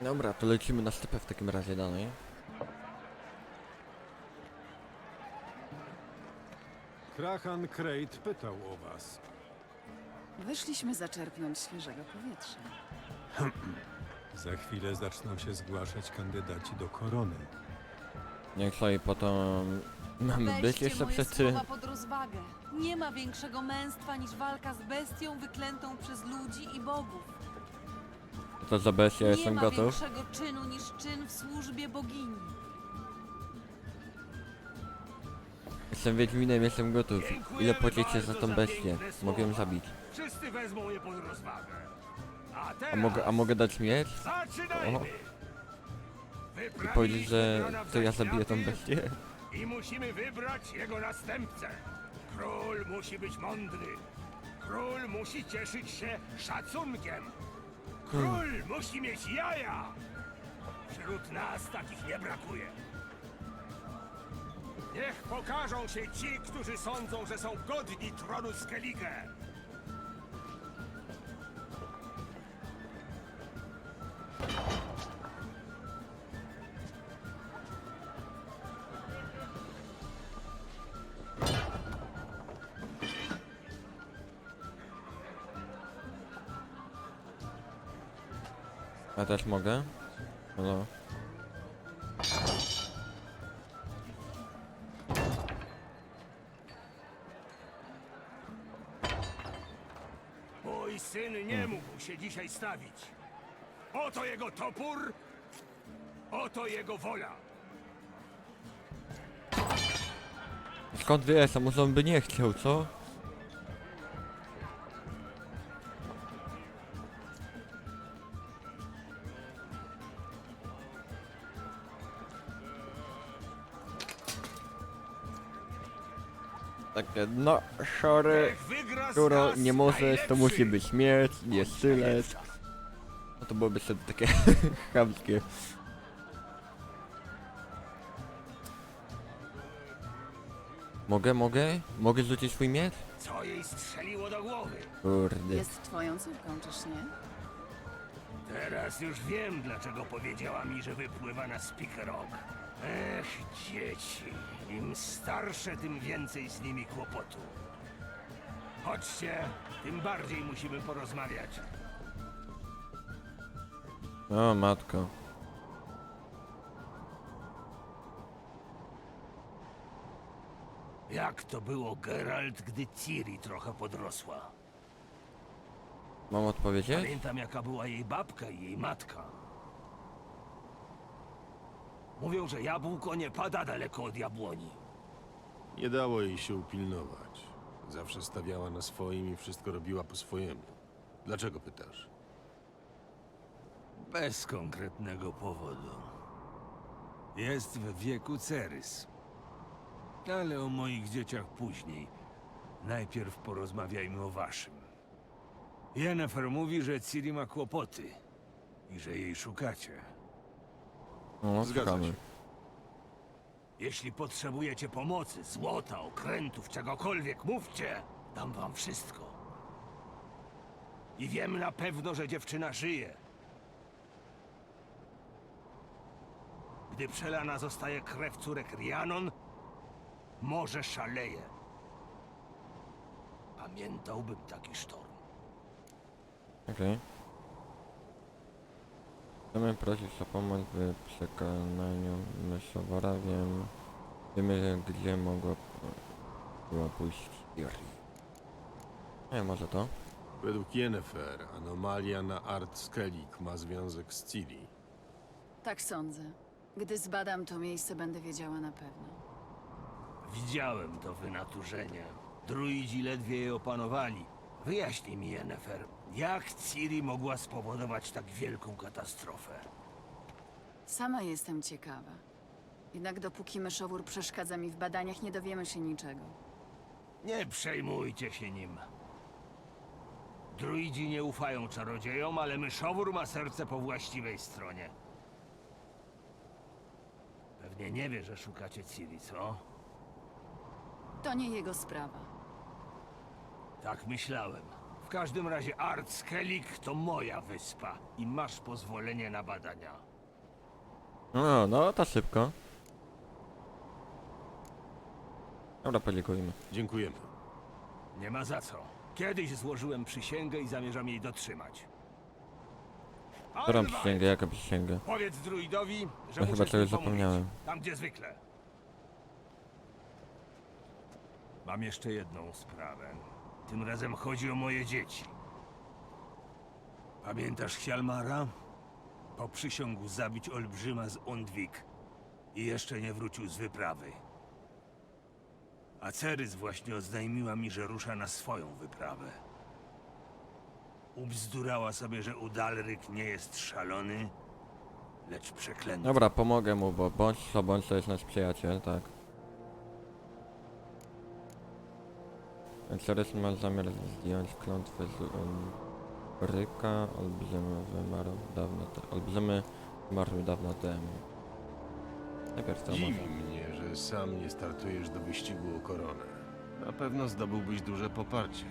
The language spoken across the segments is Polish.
Dobra, to lecimy na stepę w takim razie dalej. Krahan Krejt pytał o was. Wyszliśmy zaczerpnąć świeżego powietrza. Za chwilę zaczną się zgłaszać kandydaci do korony. Niech sobie potem mamy być Weźcie jeszcze moje słowa pod rozwagę. Nie ma większego męstwa niż walka z bestią wyklętą przez ludzi i bogów. To za bestia Nie jestem ma gotów. większego czynu niż czyn w służbie bogini. Jestem Wiedźminem, jestem gotów. Ile płacicie za tą bestię? Mogę ją zabić. Wszyscy wezmą je pod rozwagę. A teraz A mogę, a mogę dać miecz? zaczynajmy! O. I Wyprawiliśmy powiedzieć, że w to ja zabiję tą zaświaty bestię? I musimy wybrać jego następcę. Król musi być mądry. Król musi cieszyć się szacunkiem. Król musi mieć jaja. Wśród nas takich nie brakuje. Niech pokażą się ci, którzy sądzą, że są godni tronu Skellige. Ja też mogę? Halo? Mój syn nie mógł się dzisiaj stawić. Oto jego topór, oto jego wola. Skąd wiesz, a może on by nie chciał, co? No, sorry, nas nie możesz, to musi być śmierć, nie sztylet. No to byłoby sobie takie chamskie. Mogę, mogę? Mogę rzucić swój miecz? Co jej strzeliło do głowy? Kurde. Jest twoją córką, czyż nie? Teraz już wiem, dlaczego powiedziała mi, że wypływa na Speaker Rock. Ech, dzieci. Im starsze, tym więcej z nimi kłopotu. Chodźcie, tym bardziej musimy porozmawiać. O, matko. Jak to było, Geralt, gdy Ciri trochę podrosła? Mam odpowiedzieć? Pamiętam, jaka była jej babka i jej matka. Mówią, że jabłko nie pada daleko od jabłoni. Nie dało jej się upilnować. Zawsze stawiała na swoim i wszystko robiła po swojemu. Dlaczego pytasz? Bez konkretnego powodu. Jest w wieku Cerys. Ale o moich dzieciach później. Najpierw porozmawiajmy o waszym. Yennefer mówi, że Ciri ma kłopoty i że jej szukacie. No, Zgadza słuchamy. się. Jeśli potrzebujecie pomocy, złota, okrętów, czegokolwiek, mówcie. Dam wam wszystko. I wiem na pewno, że dziewczyna żyje. Gdy przelana zostaje krew córek Rianon, morze szaleje. Pamiętałbym taki sztorm. Okej. Chcemy prosić o pomoc w przekonaniu myszowora, wiem... Wiemy, gdzie mogła była pójść Ciri. Nie, może to? Według Yennefer anomalia na Art Skellig ma związek z Ciri. Tak sądzę. Gdy zbadam to miejsce, będę wiedziała na pewno. Widziałem to wynaturzenie. Druidzi ledwie je opanowali. Wyjaśnij mi, Yennefer, jak Ciri mogła spowodować tak wielką katastrofę? Sama jestem ciekawa. Jednak dopóki myszowór przeszkadza mi w badaniach, nie dowiemy się niczego. Nie przejmujcie się nim. Druidzi nie ufają czarodziejom, ale myszowór ma serce po właściwej stronie. Pewnie nie wie, że szukacie Ciri, co? To nie jego sprawa. Tak myślałem. Każdym razie Artskelik to moja wyspa i masz pozwolenie na badania. No, no to szybko. Dobra, podziękujmy. Dziękujemy. Nie ma za co. Kiedyś złożyłem przysięgę i zamierzam jej dotrzymać. Którą przysięgę, jaka przysięgę? Powiedz druidowi, że Ja muszę chyba ci czegoś pomóc. zapomniałem. Tam gdzie zwykle. Mam jeszcze jedną sprawę. Tym razem chodzi o moje dzieci. Pamiętasz Hjalmara? Poprzysiągł zabić olbrzyma z Undwik i jeszcze nie wrócił z wyprawy. A Cerys właśnie oznajmiła mi, że rusza na swoją wyprawę. Ubzdurała sobie, że Udalryk nie jest szalony, lecz przeklęty. Dobra, pomogę mu, bo bądź co bądź to jest nasz przyjaciel, tak. Cerys ma zamiar zdjąć klątwę z um, Ryka, olbrzymy wymarł dawno te, olbrzymy zmarł dawno temu. Najpierw to Dziwi może. mnie, że sam nie startujesz do wyścigu o koronę. Na pewno zdobyłbyś duże poparcie.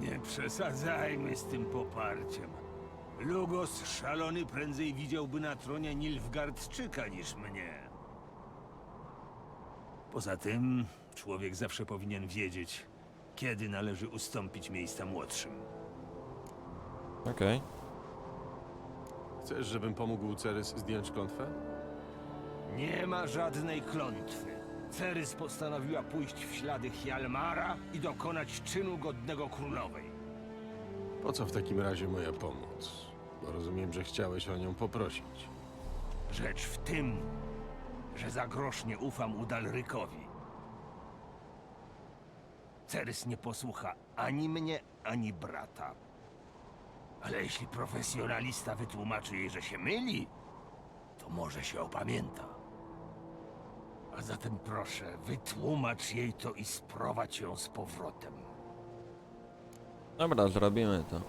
Nie przesadzajmy z tym poparciem. Lugos szalony prędzej widziałby na tronie Nilfgardczyka niż mnie. Poza tym, człowiek zawsze powinien wiedzieć, kiedy należy ustąpić miejsca młodszym. Okej. Chcesz, żebym pomógł Cerys zdjąć klątwę? Nie ma żadnej klątwy. Cerys postanowiła pójść w ślady Hjalmara i dokonać czynu godnego królowej. Po co w takim razie moja pomoc? Bo rozumiem, że chciałeś o nią poprosić. Rzecz w tym, że za grosz nie ufam Udalrykowi. Cerys nie posłucha ani mnie, ani brata. Ale jeśli profesjonalista wytłumaczy jej, że się myli, to może się opamięta. A zatem proszę, wytłumacz jej to i sprowadź ją z powrotem. Dobra, zrobimy to.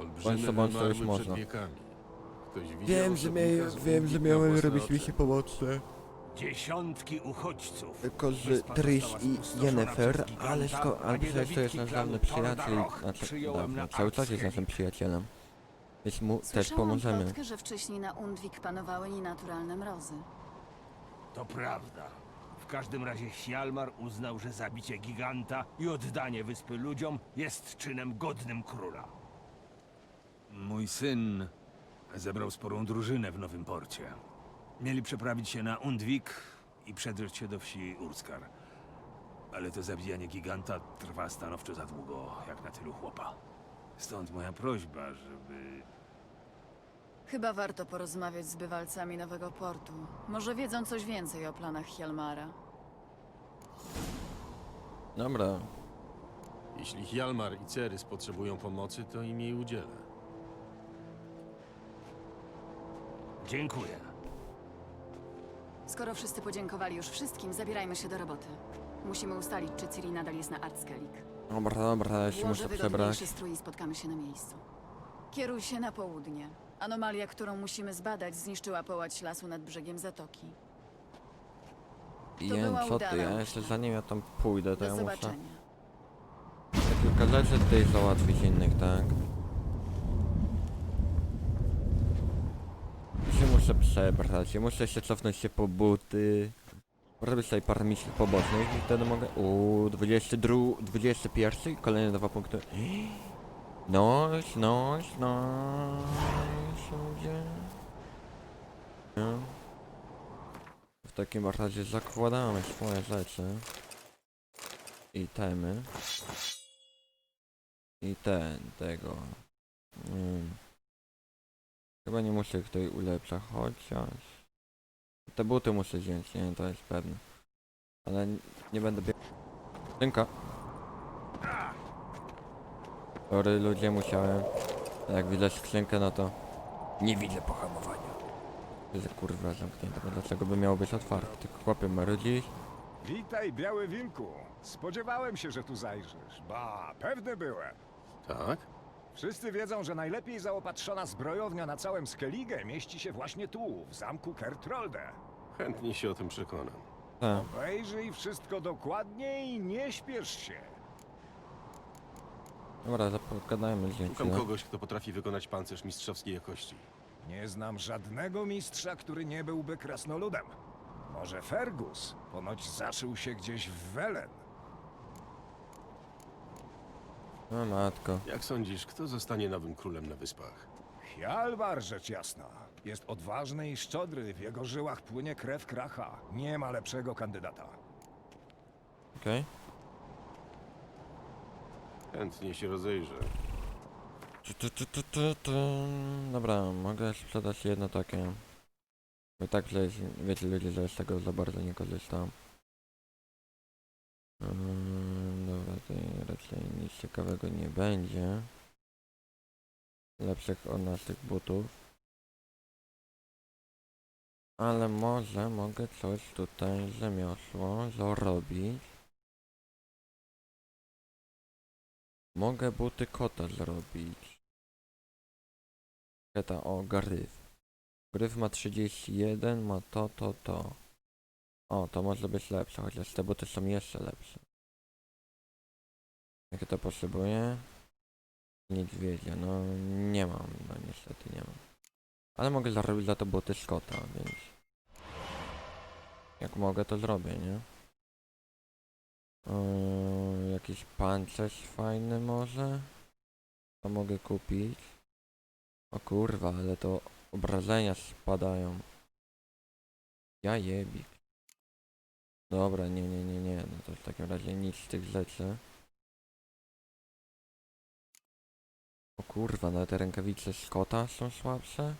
Olbrzymy Bądź co bądź, to wymarły już przed można. wiekami. Ktoś widział Wiem, że, osobnika mia- z wiem, że miałem własne robić oczy? pomocne. Dziesiątki uchodźców. Tylko, że Wyspa została i spustoszona Yennefer, przez giganta, ale, sko- a ale przecież to jest nasz klanu dawny przyjaciel. Tordarok Znaczy, przyjąłem dawny, na cały czas jest naszym przyjacielem. Więc mu też Słyszałam pomożemy. plotkę, że wcześniej na Undwik panowały nienaturalne mrozy. To prawda. W każdym razie Hjalmar uznał, że zabicie giganta i oddanie wyspy ludziom jest czynem godnym króla. Mój syn zebrał sporą drużynę w Nowym Porcie. Mieli przeprawić się na Undwik i przedrzeć się do wsi Urskar. Ale to zabijanie giganta trwa stanowczo za długo, jak na tylu chłopa. Stąd moja prośba, żeby... Chyba warto porozmawiać z bywalcami Nowego Portu. Może wiedzą coś więcej o planach Hjalmara. Dobra, Jeśli Hjalmar i Cerys potrzebują pomocy, to im jej udzielę. Dziękuję. Skoro wszyscy podziękowali już wszystkim, zabierajmy się do roboty. Musimy ustalić, czy Ciri nadal jest na Artskelik. dobra, dobra, ja się Włożę muszę wygodniejszy przebrać. strój i spotkamy się na miejscu. Kieruj się na południe. Anomalia, którą musimy zbadać, zniszczyła połać lasu nad brzegiem zatoki. Była co ty, udana ja jeszcze zanim ja tam pójdę, to Do ja muszę zobaczenia. kilka rzeczy tutaj załatwić innych, tak? Ja się muszę przebrać, ja muszę jeszcze cofnąć się po buty. Robię sobie parę misji pobocznych i wtedy mogę... Uuu, 22, 21 i kolejne dwa punkty. Noś, noś, noś, ludzie. No. W takim razie zakładamy swoje rzeczy. I temy. I ten, tego. Mm. Chyba nie muszę ich tutaj ulepszać, chociaż... Te buty muszę wziąć, nie, to jest pewne. Ale nie będę biegł. Dynka. Sorry ludzie, musiałem. Jak widzę skrzynkę, no to... Nie widzę pohamowania. Jest kurwa zamknięte, no dlaczego by miało być otwarte? Tylko chłopie marudzisz? Witaj, biały wilku. Spodziewałem się, że tu zajrzysz. Ba, pewny byłem. Tak? Wszyscy wiedzą, że najlepiej zaopatrzona zbrojownia na całym Skellige mieści się właśnie tu, w zamku Kertrolde. Chętnie się o tym przekonam. Tak. Wejrzyj wszystko dokładnie i nie śpiesz się. Dobra, zapogadajmy z nim Szukam chwilę. kogoś, kto potrafi wykonać pancerz mistrzowskiej jakości. Nie znam żadnego mistrza, który nie byłby krasnoludem. Może Fergus? Ponoć zaszył się gdzieś w Welen. O matko. Jak sądzisz, kto zostanie nowym królem na wyspach? Hjalmar, rzecz jasna. Jest odważny i szczodry, w jego żyłach płynie krew kracha. Nie ma lepszego kandydata. Okej. Chętnie się rozejrzę. Tu, tu, tu, tu, tu, tu. Dobra, mogę sprzedać jedno takie. Bo i tak, że jest, wiecie ludzie, że z tego za bardzo nie korzystam. Mm, dobra, tutaj nic ciekawego nie będzie. Lepszych od nas tych butów. Ale może mogę coś tutaj rzemiosło zrobić. Mogę buty kota zrobić. Keta, o, gryf. Gryf ma 31, ma to, to, to. O, to może być lepsze, chociaż te buty są jeszcze lepsze. Jakie to potrzebuję? Niedźwiedzia, no nie mam, no niestety nie mam. Ale mogę zarobić za to buty z kota, więc... Jak mogę, to zrobię, nie? Yy, jakiś pancerz fajny może? To mogę kupić. O kurwa, ale to obrażenia spadają. Ja jebik. Dobra, nie, nie, nie, nie. No to w takim razie nic z tych rzeczy. O kurwa, no te rękawice z kota są słabsze?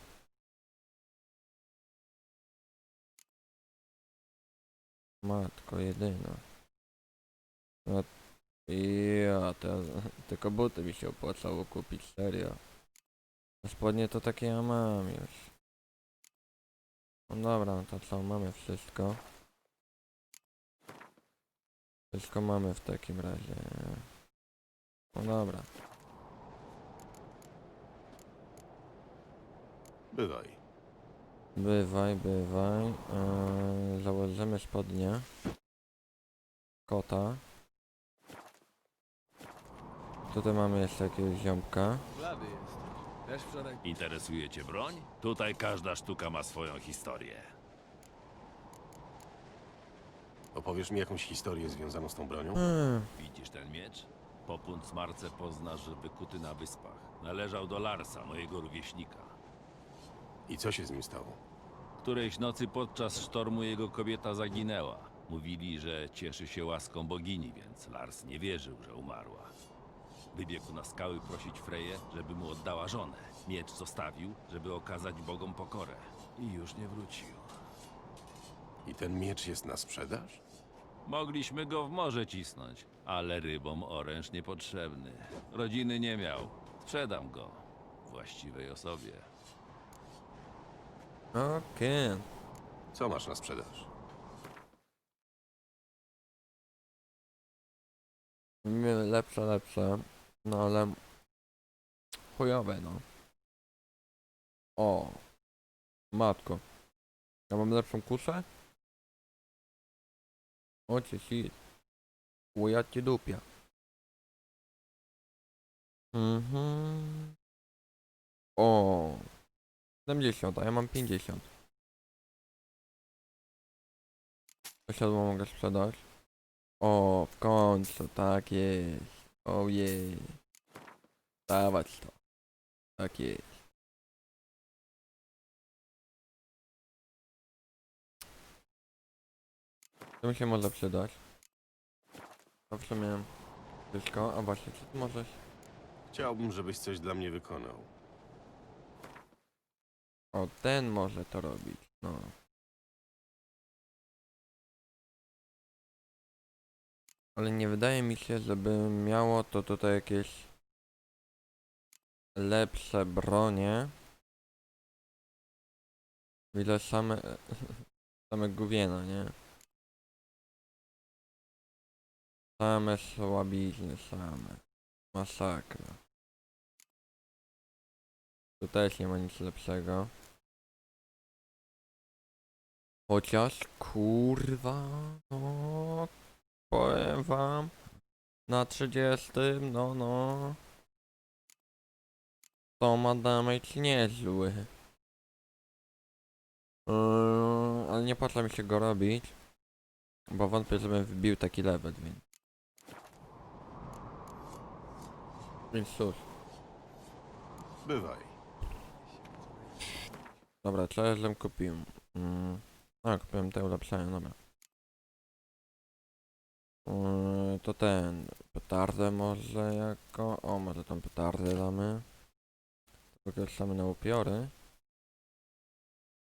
Matko jedyna. No, ja, to, tylko buty mi się opłacało kupić, serio. A spodnie to takie ja mam już. No dobra, to co, mamy wszystko. Wszystko mamy w takim razie. No dobra. Bywaj. Bywaj, bywaj. Eee, założymy spodnie. Kota. Tutaj mamy jeszcze jakiegoś ziomka. Interesuje cię broń? Tutaj każda sztuka ma swoją historię. Opowiesz mi jakąś historię związaną z tą bronią? Hmm. Widzisz ten miecz? Po Puncmarce poznasz, że wykuty na wyspach. Należał do Larsa, mojego rówieśnika. I co się z nim stało? Którejś nocy podczas sztormu jego kobieta zaginęła. Mówili, że cieszy się łaską bogini, więc Lars nie wierzył, że umarła. Wybiegł na skały prosić Freję, żeby mu oddała żonę. Miecz zostawił, żeby okazać bogom pokorę. I już nie wrócił. I ten miecz jest na sprzedaż? Mogliśmy go w morze cisnąć, ale rybom oręż niepotrzebny. Rodziny nie miał. Sprzedam go właściwej osobie. Okej. Co masz na sprzedaż? Okay. Lepsze, lepsze. No ale... Chujowe, no. O. Matko. Ja mam lepszą kuszę? O cię shit. Łuja cię dupia. Mhm. O. 70, a ja mam 50. To siodło mogę sprzedać. O, w końcu, tak jest. Ojej. Dawać to. Tak jest. To mi się może przydać. W sumie wszystko. A właśnie, czy ty możesz? Chciałbym, żebyś coś dla mnie wykonał. O, ten może to robić. No. Ale nie wydaje mi się, żeby miało to tutaj jakieś lepsze bronie. Ile same, same gówiena, nie? Same słabizny, same. Masakra. Tu też nie ma nic lepszego. Chociaż, kurwa, no, powiem wam, na 30, no, no, To ma damage niezły. Yy, ale nie opłaca mi się go robić. Bo wątpię, żebym wbił taki level, więc... Więc cóż. Bywaj. Dobra, co ja kupił? Mm. A, kupiłem te ulepszenia, dobra. Yy, to ten, petardę może jako... O, może tą petardę damy. Wykorzystamy na upiory.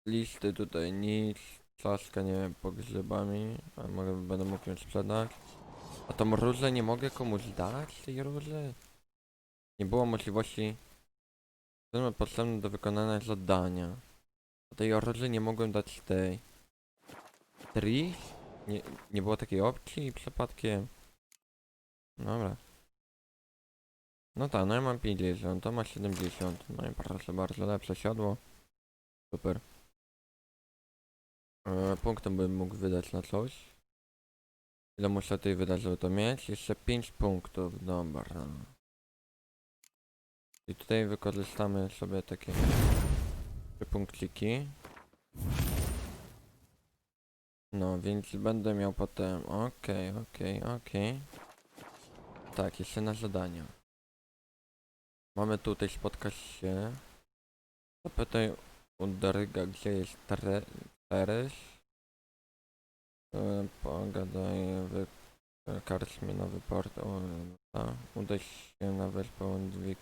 Listy tutaj nic. Czaszkę nie wiem, pogrzebami. A mogę, będę mógł ją sprzedać. A tą różę nie mogę komuś dać, tej róży? Nie było możliwości... Potrzebne do wykonania zadania. A tej róży nie mogłem dać tej. Tris? Nie, nie było takiej opcji przypadkiem. Dobra. No tak, no ja mam 50, to ma 70. No i proszę bardzo, lepsze siodło. Super. E, punktem bym mógł wydać na coś. Ile muszę tutaj wydać, żeby to mieć? Jeszcze 5 punktów, dobra. I tutaj wykorzystamy sobie takie punkciki. No, więc będę miał potem. Okej, okej, okej. Tak, jeszcze na zadania. Mamy tutaj spotkać się. Zapytaj u Daryga, gdzie jest Tere- Teres. E, Pogadaj w e, karczmie nowy port. O, udaj się na wyspę Łędwik.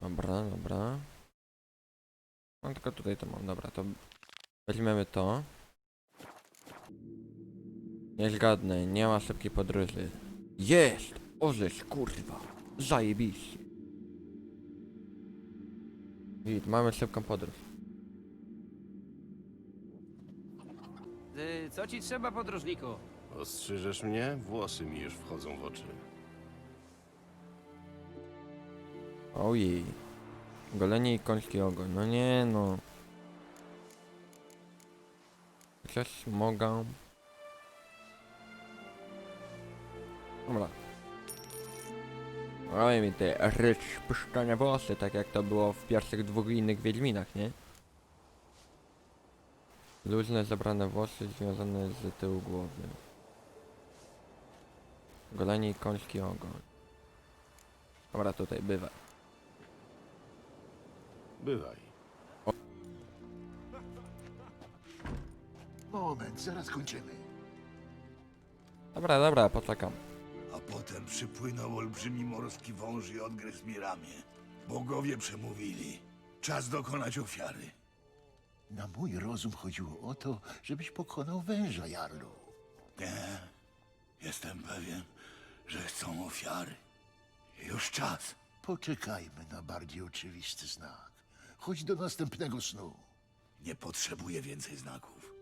Dobra, dobra. No tylko tutaj to mam, dobra, to weźmiemy to. Nie zgadnę, nie ma szybkiej podróży. Jest! Orzesz, kurwa! Zajebiście! Wid, mamy szybką podróż. Ty, co ci trzeba, podróżniku? Ostrzyżesz mnie? Włosy mi już wchodzą w oczy. Ojej. Golenie i koński ogoń. No nie no. Chociaż mogę. Dobra. Oj mi te rycz puszczone włosy, tak jak to było w pierwszych dwóch innych Wiedźminach, nie? Luźne zabrane włosy związane z tyłu głowy. Golenie i koński ogoń. Dobra, tutaj bywa. Bywaj. Moment, zaraz kończymy. Dobra, dobra, poczekam. A potem przypłynął olbrzymi morski wąż i odgryzł mi ramię. Bogowie przemówili. Czas dokonać ofiary. Na mój rozum chodziło o to, żebyś pokonał węża, Jarlu. Nie, jestem pewien, że chcą ofiary. Już czas. Poczekajmy na bardziej oczywisty znak. Chodź do następnego snu. Nie potrzebuję więcej znaków.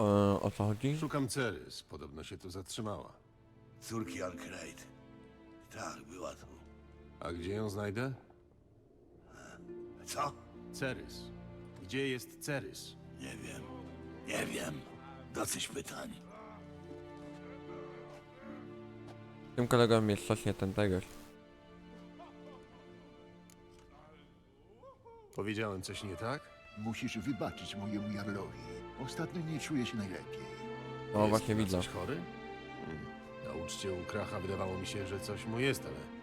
E, o co chodzi? Szukam Cerys. Podobno się tu zatrzymała. Córki Alcrate. Tak, była tu. A gdzie ją znajdę? Co? Cerys. Gdzie jest Cerys? Nie wiem. Nie wiem. Dosyć pytań. Tym kolegą jest coś nie ten tegoś. Powiedziałem coś nie tak? Musisz wybaczyć mojemu Jarlowi. Ostatnio nie czuję się najlepiej. O, Jest właśnie widzę. coś chory? Hmm. Na uczcie u Kracha wydawało mi się, że coś mu jest, ale...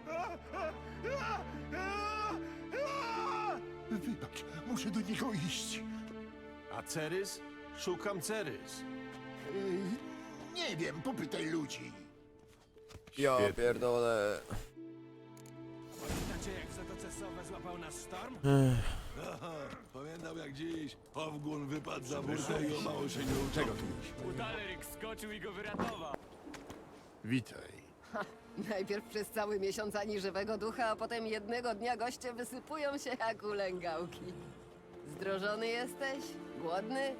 Wybacz, muszę do niego iść. A Cerys? Szukam Cerys. Yy, nie wiem, popytaj ludzi. Ja Świetnie. pierdolę. Pamiętacie jak w Zatoce Sowe złapał nas sztorm? Pamiętam jak dziś. Powgun wypadł za burtę i o mało się nie utopił. Udaleryk skoczył i go wyratował. Witaj. Najpierw przez cały miesiąc ani żywego ducha, a potem jednego dnia goście wysypują się jak ulęgałki. Zdrożony jesteś? Głodny?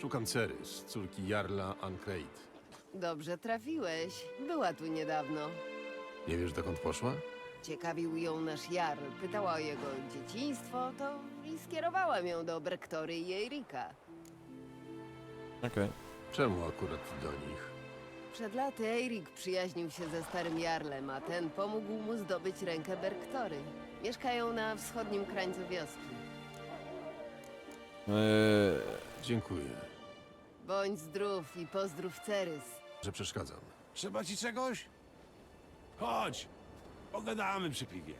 Szukam Cerys, córki Jarla Ancrate. Dobrze trafiłeś. Była tu niedawno. Nie wiesz, dokąd poszła? Ciekawił ją nasz Jarl. Pytała o jego dzieciństwo, to i skierowałam ją do Brektory i Erika. Okej. Czemu akurat do nich? Przed laty Eirik przyjaźnił się ze starym Jarlem, a ten pomógł mu zdobyć rękę Berktory. Mieszkają na wschodnim krańcu wioski. Eee, Dziękuję, Bądź zdrów i pozdrów Cerys. że przeszkadzam. Trzeba ci czegoś? Chodź, pogadamy przy piwie.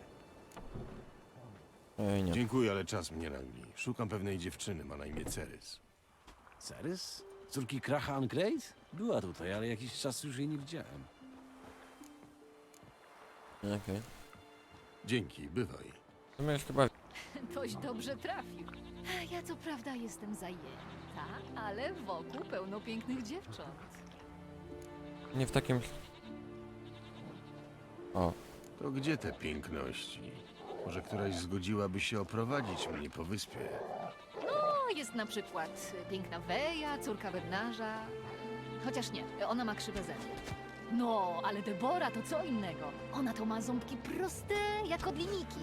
ej, nie. Dziękuję, ale czas mnie nagli. Szukam pewnej dziewczyny, ma na imię Cerys. Cerys? Córki Kracha Ancrate? Była tutaj, ale jakiś czas już jej nie widziałem. Okej. Dzięki, bywaj. To chyba... Dość dobrze trafił. Ja co prawda jestem zajęta, ale wokół pełno pięknych dziewcząt. Nie w takim... O, To gdzie te piękności? Może któraś zgodziłaby się oprowadzić mnie po wyspie? No, jest na przykład piękna Weja, córka Bernarza. Chociaż nie, ona ma krzywe zęby. No, ale Debora to co innego. Ona to ma ząbki proste jak od linijki.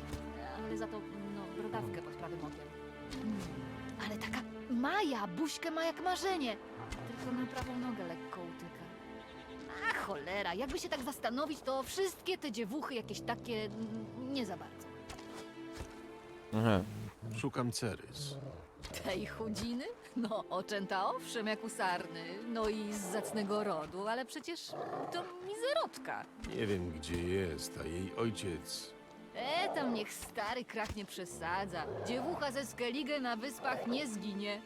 Ale za to, no, brodawkę pod prawym okiem. Mm, ale taka Maja, buźkę ma jak marzenie. Tylko na prawą nogę lekko utyka. A cholera, jakby się tak zastanowić, to wszystkie te dziewuchy jakieś takie mm, nie za bardzo. aha. Szukam Cerys. Tej chudziny? No, oczęta owszem, jak u sarny. No i z zacnego rodu, ale przecież to mizerotka. Nie wiem, gdzie jest, a jej ojciec... E, tam niech stary krach nie przesadza. Dziewucha ze Skellige na wyspach nie zginie.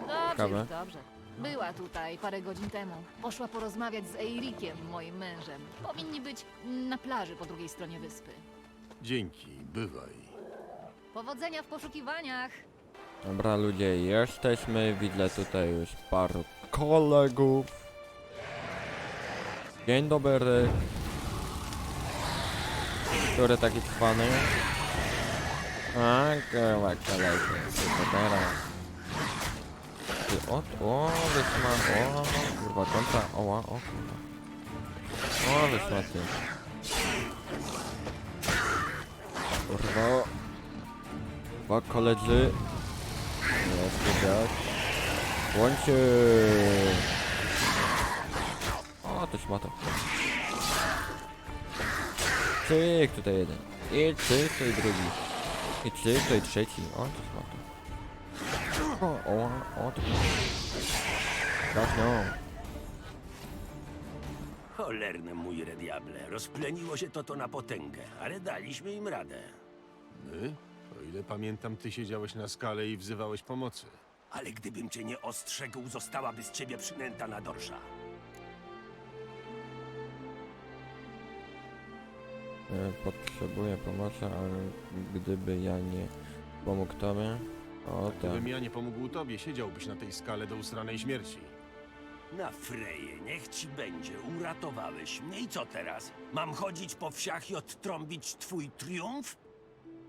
Dobrze, Ciekawe. już dobrze. Była tutaj parę godzin temu. Poszła porozmawiać z Eirikiem, moim mężem. Powinni być na plaży po drugiej stronie wyspy. Dzięki, bywaj. Powodzenia w poszukiwaniach! Dobra ludzie, jesteśmy. Widzę tutaj już paru kolegów. Dzień dobry. Który taki trwany? A, kurwa, kolega. Super. Ty, o, o, wysma, o, kurwa, kontra, oła, o, kurwa. O, wysma, ty. Kurwa. Dwa koledzy. Jest widać. Łącie. O, to szmata. Cyk, tutaj jeden. I cyk, tutaj drugi. I cyk, tutaj trzeci. O, to szmata. O, o, o, to Tak, no. Cholerne mój rediable, rozpleniło się to to na potęgę, ale daliśmy im radę. My? O ile pamiętam, ty siedziałeś na skale i wzywałeś pomocy. Ale gdybym cię nie ostrzegł, zostałaby z ciebie przynęta na dorsza. E, Potrzebuję pomocy, ale gdyby ja nie pomógł tobie, o tak. Gdybym ja nie pomógł tobie, siedziałbyś na tej skale do usranej śmierci. Na Freję, niech ci będzie, uratowałeś mnie i co teraz? Mam chodzić po wsiach i odtrąbić twój triumf?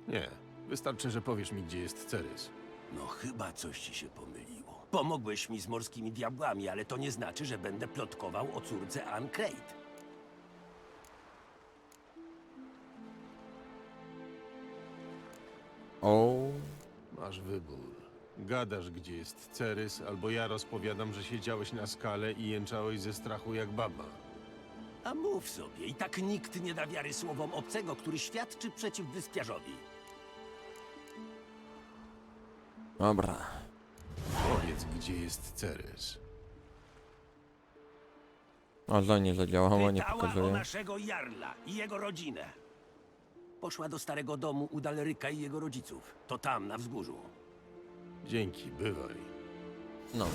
Nie, wystarczy, że powiesz mi, gdzie jest Cerys. No chyba coś ci się pomyliło. Pomogłeś mi z morskimi diabłami, ale to nie znaczy, że będę plotkował o córce Ancrate. O, Masz wybór. Gadasz, gdzie jest Cerys, albo ja rozpowiadam, że siedziałeś na skale i jęczałeś ze strachu jak baba. A mów sobie, i tak nikt nie da wiary słowom obcego, który świadczy przeciw wyspiarzowi. dobra. Powiedz, gdzie jest Cerys. O, to nie zadziałało, nie Pytała o pokazuje. naszego Jarla i jego rodzinę. Poszła do starego domu u Dalryka i jego rodziców. To tam, na wzgórzu. Dzięki, bywaj. No.